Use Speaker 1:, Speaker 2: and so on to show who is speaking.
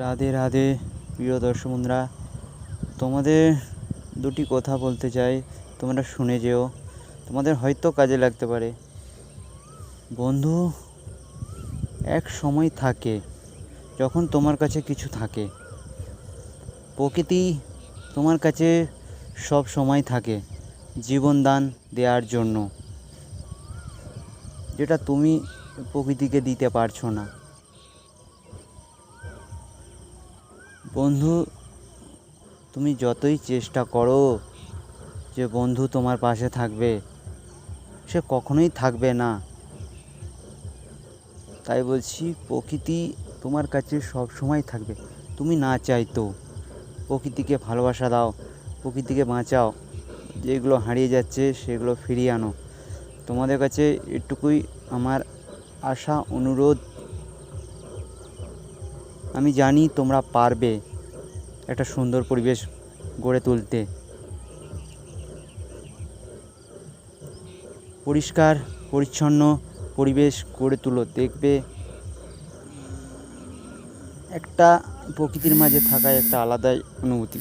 Speaker 1: রাধে রাধে, প্রিয় দর্শক বন্ধুরা তোমাদের দুটি কথা বলতে চাই, তোমরা শুনে যেও। তোমাদের হয়তো কাজে লাগতে পারে। বন্ধু, এক সময় থাকে, যখন তোমার কাছে কিছু থাকে। প্রকৃতি তোমার কাছে সব সময় থাকে, জীবন দান দেওয়ার জন্য। যেটা তুমি প্রকৃতিকে দিতে পারছ না। বন্ধু, তুমি যতই চেষ্টা করো যে বন্ধু তোমার পাশে থাকবে, সে কখনোই থাকবে না। তাই বলছি, প্রকৃতি তোমার কাছে সব সময় থাকবে। তুমি না চাইতো প্রকৃতিকে ভালোবাসা দাও, প্রকৃতিকে বাঁচাও। যেগুলো হারিয়ে যাচ্ছে, সেগুলো ফিরিয়ে আনো। তোমাদের কাছে এটুকুই আমার আশা, অনুরোধ। আমি জানি তোমরা পারবে একটা সুন্দর পরিবেশ গড়ে তুলতে। পরিষ্কার, পরিচ্ছন্ন পরিবেশ গড়ে তুলো। দেখবে একটা প্রকৃতির মাঝে থাকায় একটা আলাদাই অনুভূতি।